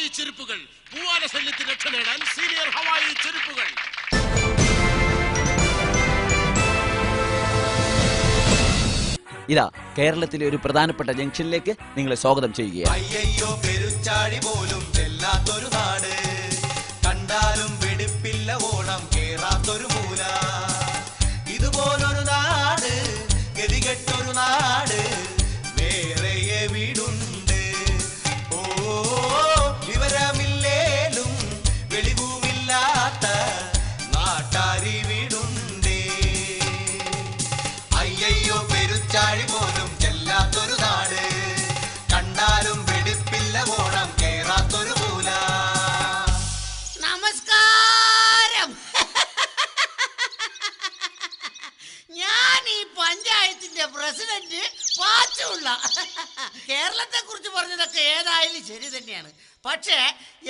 ഹവായി ചെരുപ്പുകൾ. പൂവാല ശല്യത്തിൽ രക്ഷ നേടാൻ സീനിയർ ഹവായി ചെരുപ്പുകൾ. ഇതാ കേരളത്തിലെ ഒരു പ്രധാനപ്പെട്ട ജംഗ്ഷനിലേക്ക് നിങ്ങളെ സ്വാഗതം ചെയ്യുകയാണ്. അയ്യോ പെരുച്ചാഴി പോലും ചെല്ലാത്തൊരു നാട്. പഞ്ചായത്തിന്റെ പ്രസിഡന്റ് പാച്ചുള്ള കേരളത്തെ കുറിച്ച് പറഞ്ഞതൊക്കെ ഏതായാലും ശരി തന്നെയാണ്. പക്ഷേ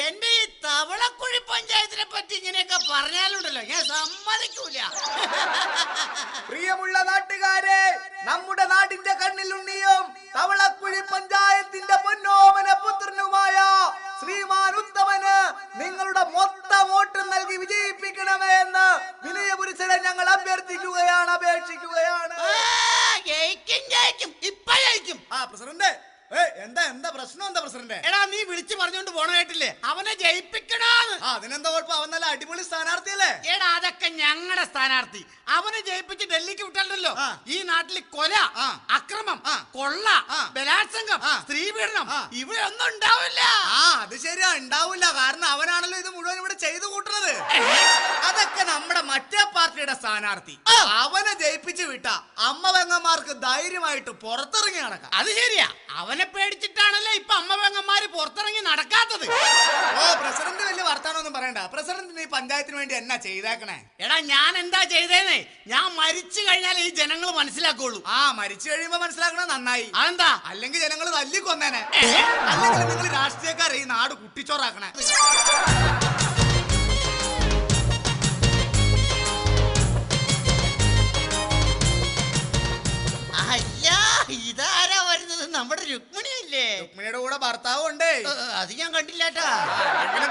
എന്റെ ഈ തവളക്കുഴി പഞ്ചായത്തിനെ പറ്റി ഇങ്ങനെയൊക്കെ പറഞ്ഞാലുണ്ടല്ലോ. ഞാൻ സമ്മതിക്കൂല. പ്രിയമുള്ള നാട്ടുകാരെ നമ്മുടെ നാടിന്റെ കണ്ണിലുണ്ണിയും തവളക്കുഴി പഞ്ചായത്തിന്റെ പൊന്നോമന പുത്രനുമായ ശ്രീമാൻ ഉത്തമന് നിങ്ങളുടെ മൊത്തം വോട്ട് നൽകി വിജയിപ്പിക്കണമേ എന്ന് വിനയപുരുഷനെ ഞങ്ങൾ അഭ്യർത്ഥിക്കുകയാണ് അപേക്ഷിക്കുകയാണ് ആ, ജയിക്കും ജയിക്കും ഇപ്പൊ ജയിക്കും ആ പ്രസിഡന്റ് എന്താ എന്താ പ്രശ്നം എന്താ പ്രസിഡന്റ് എടാ നീ വിളിച്ചു പറഞ്ഞോണ്ട് പോണ കേട്ടില്ലേ? അവനെ ജയിപ്പിക്കണോന്ന്. അതിനെന്താ കുഴപ്പം? അവൻ നല്ല അടിപൊളി സ്ഥാനാർത്ഥിയല്ലേ? ഏടാ അതൊക്കെ ഞങ്ങളുടെ സ്ഥാനാർത്ഥി. അവനെ ജയിപ്പിച്ച് ഡൽഹിക്ക് വിട്ടല്ലോ ഈ നാട്ടിൽ കൊല. അക്രമം കൊള്ള ബലാത്സംഗം സ്ത്രീ സ്ത്രീപീഡനം ഒന്നും ഉണ്ടാവില്ല. ആ അത് ശരിയാ. ഉണ്ടാവില്ല. കാരണം അവനാണല്ലോ ഇത് മുഴുവൻ ഇവിടെ ചെയ്തു കൂട്ടുന്നത്. അതൊക്കെ നമ്മുടെ മറ്റേ പാർട്ടിയുടെ സ്ഥാനാർത്ഥി. അവനെ ജയിപ്പിച്ച് വിട്ട അമ്മ പെങ്ങന്മാർക്ക് ധൈര്യമായിട്ട് പുറത്തിറങ്ങി നടക്കാം. അത് ശരിയാ. അവനെ പേടിച്ചിട്ടാണല്ലോ ഇപ്പൊ അമ്മ പെങ്ങന്മാര് പുറത്തിറങ്ങി നടക്കാത്തത്. ഓ പ്രസിഡന്റ് വലിയ വർത്താനൊന്നും പറയണ്ട. പ്രസിഡന്റ് നീ പഞ്ചായത്തിന് വേണ്ടി എന്നാ ചെയ്തേക്കണേ? എടാ ഞാൻ എന്താ ചെയ്തേന്നേ? ഞാൻ മരിച്ചു കഴിഞ്ഞാൽ ഈ ജനങ്ങൾ മനസ്സിലാക്കുള്ളൂ. ആ മരിച്ചു കഴിയുമ്പോ മനസ്സിലാക്കണ? നന്നായി. അതെന്താ? അല്ലെങ്കിൽ ജനങ്ങൾ തല്ലിക്കൊന്നേനെ ഏ? അല്ലെങ്കിൽ നിങ്ങൾ രാഷ്ട്രീയക്കാരെ ഈ നാട് കുട്ടിച്ചോറാക്കണേ. അല്ല ഇതാരാ വരുന്നത്? നമ്മുടെ രുക്മിണിയല്ലേ രുക്മിണിയുടെ കൂടെ ഭർത്താവും ഉണ്ട്. അത് ഞാൻ കണ്ടില്ലാട്ടാ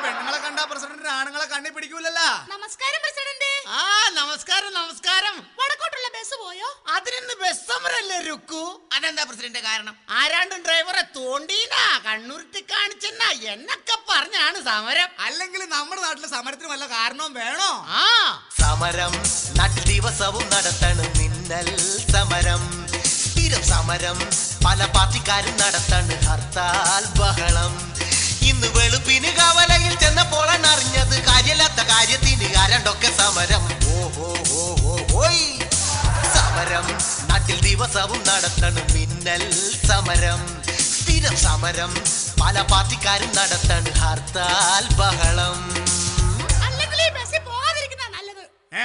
പെണ്ണുങ്ങളെ കണ്ട പ്രസിഡന്റിന് ആണുങ്ങളെ കണ്ണി പിടിക്കൂലല്ലോ. നമസ്കാരം പ്രസിഡന്റ്. ആ നമസ്കാരം നമസ്കാരം. വടക്കോട്ടുള്ള ബസ് പോയോ? അതിനിന്ന് ബസ് സമരല്ലേ രുക്കു? അതെന്താ പ്രസിഡന്റ് കാരണം? ആരാണ്ടും ഡ്രൈവറെ തോണ്ടീനാ കണ്ണൂർത്തി കാണിച്ചെന്നാ. എന്നൊക്കെ പറഞ്ഞാണ് സമരം. അല്ലെങ്കിൽ നമ്മുടെ നാട്ടിലെ സമരത്തിന് വല്ല കാരണവും വേണോ? ആ. സമരം നാട്ടിൽ ദിവസവും നടത്തണം. മിന്നൽ സമരം. സ്ഥിരം സമരം. പല പാർട്ടിക്കാരും നടത്തണ് ഹർത്താൽ ബഹളം. ഇന്ന് വെളുപ്പിന് കവലയിൽ ചെന്നപ്പോഴാണ് അറിഞ്ഞത് കാര്യമില്ലാത്ത കാര്യത്തിന് ആരണ്ടൊക്കെ സമരം. ഓഹോ ഓ ഓ ഓയ് സമരം. നാട്ടിൽ ദിവസവും നടത്തണം മിന്നൽ സമരം. സ്ഥിരം സമരം. പല പാർട്ടിക്കാരും നടത്തണ് ഹർത്താൽ ബഹളം.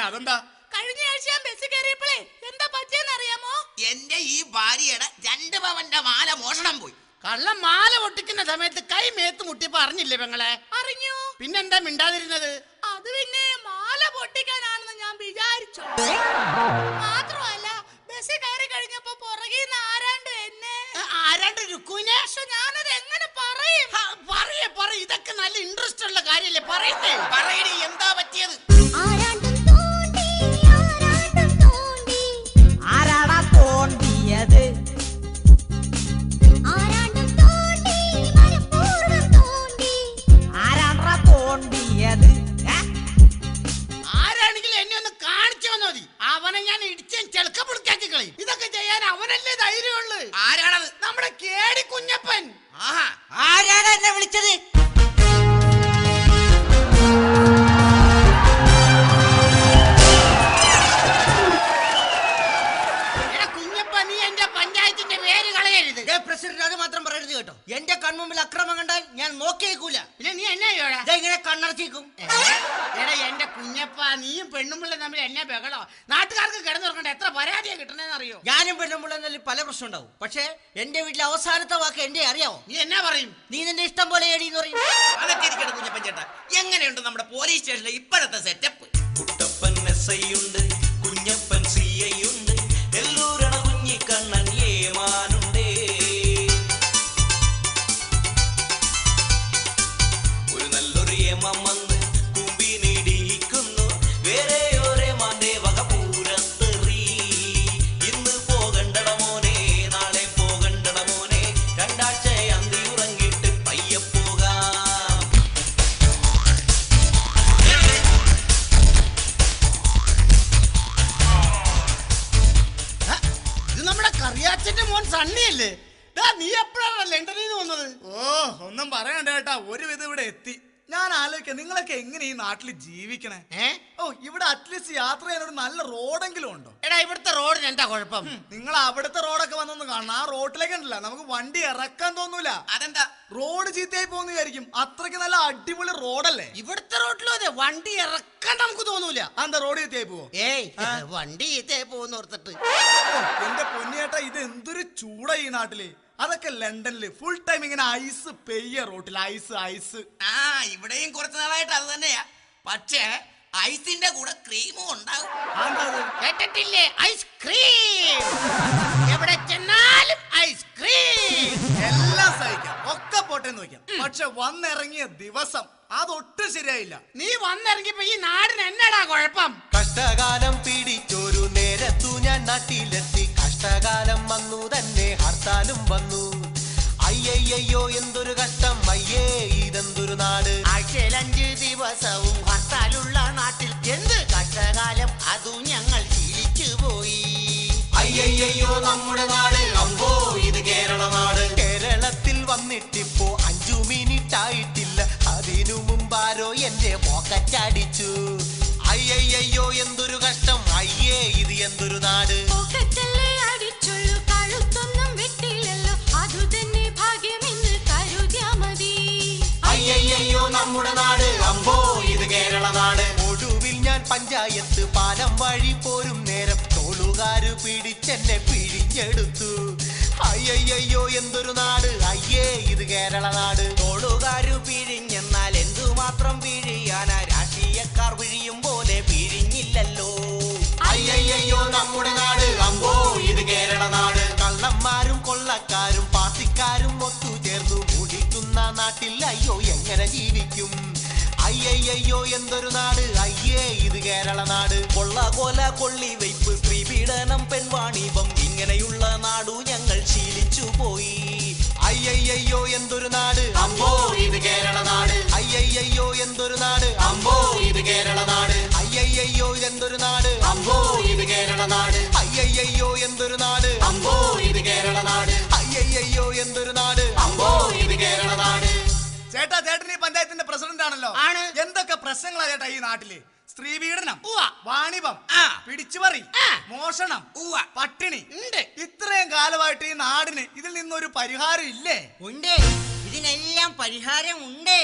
അതെന്താ? കഴിഞ്ഞ ആഴ്ച ബസ് കയറിയപ്പോഴേ എന്താ പറ്റിയെന്ന് അറിയാമോ എന്റെ ഈ ഭാര്യയുടെ രണ്ട് പവന്റെ മാല മോഷണം പോയി. കള്ള മാല പൊട്ടിക്കുന്ന സമയത്ത് കൈ മേത്ത് മുട്ടിയപ്പോ അറിഞ്ഞില്ലേ പെങ്ങളെ? അറിഞ്ഞു. പിന്നെന്താ മിണ്ടാതിരുന്നത്? അത് പിന്നെ മാല പൊട്ടിക്കാനാണെന്ന് ഞാൻ വിചാരിച്ചു. മാത്രമല്ല ബസ് കയറി കഴിഞ്ഞപ്പോ പുറകിൽ ആരാണ്ട് എന്നെ? ആരാണ്ട് രുക്കുവിനെ? പക്ഷെ ഞാനത് എങ്ങനെ പറയും? പറയേ പറ ഇതൊക്കെ നല്ല ഇൻട്രസ്റ്റ് ഉള്ള കാര്യല്ലേ? പറയുന്നേ പറയണേ എന്താ അവനല്ലേ ആരാണത്? നമ്മുടെ കേടി കുഞ്ഞപ്പൻ. ആരാണ് എന്നെ വിളിച്ചത്? കുഞ്ഞപ്പൻ നീ എന്റെ പഞ്ചായത്തിന്റെ പേര് കളയരുത്. പ്രസിഡന്റ് അത് മാത്രം പറയരുത് കേട്ടോ. എന്റെ കൺമുമ്പിൽ അക്രമം കണ്ടാൽ ഞാൻ നോക്കിയേക്കൂല. പിന്നെ നീ എന്നാ ചെയ്യോടാ? ഇങ്ങനെ കണ്ണടച്ചിക്കും എടാ എന്റെ കുഞ്ഞപ്പ നീയും പെണ്ണുമ്പിള്ള തമ്മിൽ എന്നെ ബഹളോ? നാട്ടുകാർക്ക് കിടന്നുറക്കണ്ട എത്ര പരാതിയാ കിട്ടണേന്ന് അറിയോ? ഞാനും പെണ്ണുമ്പിള്ള തമ്മിൽ പല പ്രശ്നം ഉണ്ടാവും. പക്ഷേ എന്റെ വീട്ടിലെ അവസാനത്തെ വാക്ക് എന്റെ അറിയാവോ? നീ എന്നാ പറയും? നീ നിന്റെ ഇഷ്ടം പോലെ ഏടി എന്ന് പറയും. അതൊക്കെ ഇരിക്കട്ടെ കുഞ്ഞപ്പൻ ചേട്ടാ. എങ്ങനെയുണ്ട് നമ്മുടെ പോലീസ് സ്റ്റേഷനിലെ ഇപ്പോഴത്തെ സെറ്റപ്പ് കറിയാച്ചന്റെ മോൻ സണ്ണിയല്ലേ? നീ എപ്പോഴാണ് ലണ്ടനിൽ നിന്ന് വന്നത്? ഓ ഒന്നും പറയണ്ട കേട്ടാ. ഒരുവിധം ഇവിടെ എത്തി. ഞാൻ ആലോചിക്കാം നിങ്ങളൊക്കെ എങ്ങനെ ഈ നാട്ടിൽ ജീവിക്കണേ? ഏ? ഓ ഇവിടെ അറ്റ്ലീസ്റ്റ് യാത്ര ചെയ്യാൻ ഒരു നല്ല റോഡെങ്കിലും ഉണ്ടോ? എടാ ഇവിടുത്തെ റോഡിന് എന്താ കുഴപ്പം? നിങ്ങൾ അവിടുത്തെ റോഡൊക്കെ വന്നൊന്ന് കാണണം. ആ റോഡിലേക്ക് ഉണ്ടല്ല നമുക്ക് വണ്ടി ഇറക്കാൻ തോന്നൂല. അതെന്താ? റോഡ് ചീത്തയായി പോകുന്ന വിചാരിക്കും. അത്രയ്ക്ക് നല്ല അടിപൊളി റോഡല്ലേ? ഇവിടുത്തെ റോഡിലും അതെ? വണ്ടി ഇറക്കാൻ നമുക്ക് തോന്നൂല. എന്താ റോഡ് ചീത്തയായി പോവോ? ഏയ് വണ്ടി ചീത്തയായി പോകുന്ന ഓർത്തിട്ട്. ഓ, എന്റെ പൊന്നിയേട്ട ഇത് എന്തൊരു ചൂടാ ഈ നാട്ടിൽ. അതൊക്കെ ലണ്ടനിൽ. ഫുൾ ടൈം ഇങ്ങനെ ഐസ് പെയ്യ റോട്ടിൽ ഐസ് ഐസ് ആ ഇവിടെയും കുറച്ച് നാളായിട്ട് അത് തന്നെയാ. പക്ഷേ ഐസിന്റെ കൂടെ ക്രീമും ഉണ്ടാവും? കേട്ടിട്ടില്ലേ? ഐസ്ക്രീം എവിടെ ചെന്നാലും ഐസ്ക്രീം എല്ലാം സഹിക്കാം. ഒക്കെ പോട്ടെ നോക്കാം പക്ഷെ വന്നിറങ്ങിയ ദിവസം അതൊട്ടും ശരിയായില്ല. നീ വന്നിറങ്ങിയപ്പോ ഈ നാടിന് എന്നടാ കുഴപ്പം? കഷ്ടകാലം പിടിച്ചൊരു നേരത്തു ഞാൻ നാട്ടിലെത്തി. കഷ്ടകാലം വന്നു തന്നെ ഹർത്താലും വന്നു. അയ്യയ്യോ എന്തൊരു കഷ്ടം. അയ്യേ ഇതെന്തൊരു നാട്. ആഴ്ചയിൽ അഞ്ച് ദിവസവും ഹർത്താലുള്ള കഷ്ടകാലം അതു ഞങ്ങൾ ജീവിച്ചു പോയി. അയ്യയ്യോ നമ്മുടെ നാട്. അമ്പോ ഇത് കേരള നാട് കേരളത്തിൽ വന്നിട്ടിപ്പോ അഞ്ചു മിനിറ്റ് ആയിട്ടില്ല. അതിനു മുമ്പാരോ എന്റെ പോക്കറ്റടിച്ചു അയ്യയ്യോ എന്തൊരു കഷ്ടം. അയ്യേ ഇത് എന്തൊരു നാട്. പഞ്ചായത്ത് പാലം വഴി പോരും. നേരം തോളുകാര് പിടിച്ചെന്നെ പിഴിഞ്ഞെടുത്തു. അയ്യയ്യോ എന്തൊരു നാട്. അയ്യേ ഇത് കേരള നാട്. തോളുകാര് പിഴിഞ്ഞെന്നാൽ എന്തുമാത്രം പിഴിയാനാ? രാഷ്ട്രീയക്കാർ പിഴിയും പോലെ പിഴിഞ്ഞില്ലല്ലോ. അയ്യയ്യോ നമ്മുടെ നാട്. അമ്പോ ഇത് കേരള നാട്. കള്ളന്മാരും കൊള്ളക്കാരും പാർട്ടിക്കാരും ഒത്തുചേർന്നു. മുടിക്കുന്ന നാട്ടിൽ അയ്യോ എങ്ങനെ ജീവിക്കും? അയ്യയ്യോ എന്തൊരു നാട് അയ്യേ ഇത് കേരള നാട് കൊള്ള കൊല കൊള്ളി വയ്പ് സ്ത്രീപീഡനം പെൺവാണിഭം ഇങ്ങനെയുള്ള നാടു ഞങ്ങൾ ശീലിച്ചു പോയി അയ്യയ്യോ എന്തൊരു നാട് അമ്പോ ഇത് കേരള നാട് അയ്യയ്യോ എന്തൊരു നാട് അമ്പോ ഇത് കേരള നാട് അയ്യയ്യോ എന്തൊരു നാട് അമ്പോ ഇത് കേരള നാട് അയ്യയ്യോ എന്തൊരു നാട് അമ്പോ ആണല്ലോ ആണ്. എന്തൊക്കെ പ്രശ്നങ്ങളാ ചേട്ടാ ഈ നാട്ടിൽ സ്ത്രീ പീഡനം. വാണിഭം. പിടിച്ചുപറി മോഷണം. പട്ടിണി ഉണ്ട് ഇത്രയും കാലമായിട്ട് ഈ നാടിന് ഇതിൽ നിന്നൊരു പരിഹാരം ഇല്ലേ ഉണ്ട് ഇതിനെല്ലാം പരിഹാരം ഉണ്ട്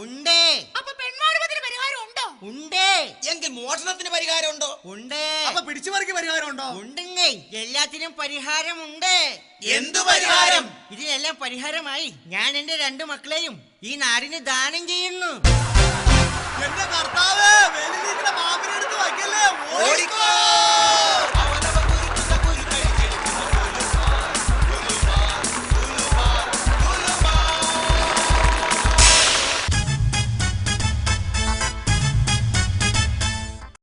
ഉണ്ടോ. ഉണ്ട് അപ്പൊ പെൺവാണിഭത്തിന് പരിഹാരം ഉണ്ടോ? ഉണ്ട്. എങ്കിൽ മോഷണത്തിന് പരിഹാരമുണ്ടോ? ഉണ്ട്. അപ്പൊ പിടിച്ചുപറിക്ക് പരിഹാരം ഉണ്ടോ ഉണ്ടെങ്കിൽ എല്ലാത്തിനും പരിഹാരമുണ്ട്. എന്തു പരിഹാരം? ഇതിനെല്ലാം പരിഹാരമായി. ഞാൻ എന്റെ രണ്ടു മക്കളെയും ഈ നാടിന് ദാനം ചെയ്യുന്നു.